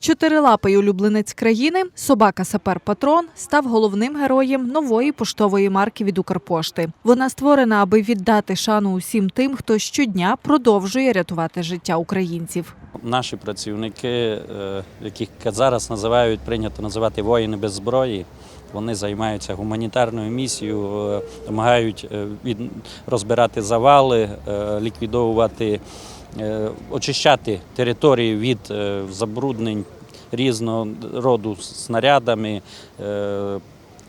Чотирилапий улюбленець країни, собака Сапер Патрон, став головним героєм нової поштової марки від Укрпошти. Вона створена, аби віддати шану усім тим, хто щодня продовжує рятувати життя українців. Наші працівники, е, яких зараз називають прийнято називати воїни без зброї. Вони займаються гуманітарною місією, е, допомагають е, від розбирати завали, е, ліквідовувати, е, очищати території від е, забруднень різного роду снарядами. е,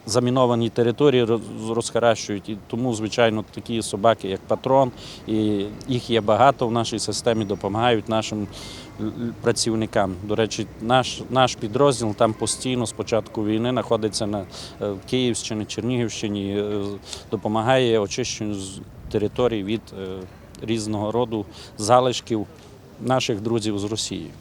Заміновані території роз- розхаращують, і тому, звичайно, такі собаки, як патрон, і їх є багато в нашій системі, допомагають нашим працівникам. До речі, наш, наш підрозділ там постійно з початку війни знаходиться на е, Київщині, Чернігівщині, е, допомагає очищенню з територій від е, різного роду залишків наших друзів з Росії.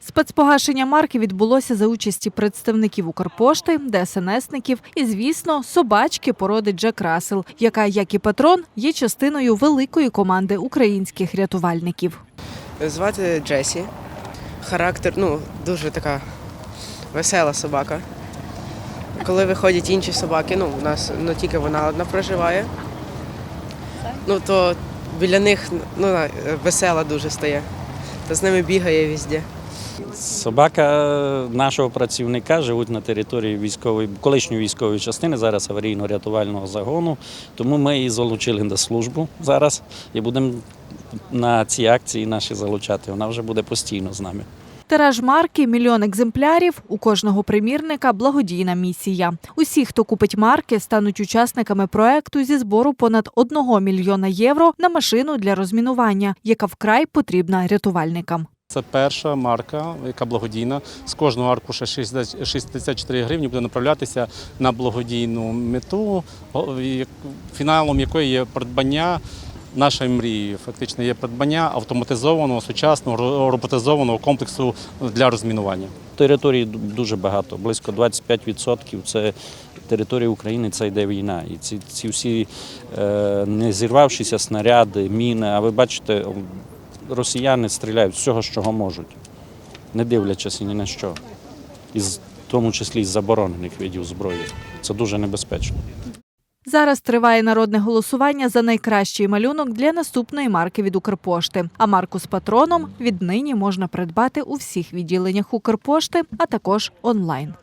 Спецпогашення марки відбулося за участі представників Укрпошти, ДСНСників і, звісно, собачки породи Джек Рассел, яка, як і патрон, є частиною великої команди українських рятувальників. Звати Джесі. Характер, ну, дуже така весела собака. Коли виходять інші собаки, ну, у нас ну, тільки вона одна проживає. Ну, то біля них ну, весела дуже стає. Та з ними бігає везде. Собака нашого працівника живуть на території військової, колишньої військової частини, зараз аварійно-рятувального загону. Тому ми її залучили на службу зараз і будемо на ці акції наші залучати. Вона вже буде постійно з нами. Тираж марки мільйон екземплярів. У кожного примірника благодійна місія. Усі, хто купить марки, стануть учасниками проекту зі збору понад 1 мільйона євро на машину для розмінування, яка вкрай потрібна рятувальникам. Це перша марка, яка благодійна. З кожного аркуша 60 64 гривні буде направлятися на благодійну мету, фіналом якої є придбання нашої мрії. Фактично є придбання автоматизованого, сучасного, ро- роботизованого комплексу для розмінування. Території дуже багато, близько 25% це територія України, це йде війна. І ці, ці всі е, не зірвавшіся снаряди, міни, а ви бачите, росіяни стріляють з всього, з чого можуть, не дивлячись ні на що. Із, в тому числі з заборонених видів зброї. Це дуже небезпечно. Зараз триває народне голосування за найкращий малюнок для наступної марки від Укрпошти. А марку з патроном віднині можна придбати у всіх відділеннях Укрпошти, а також онлайн.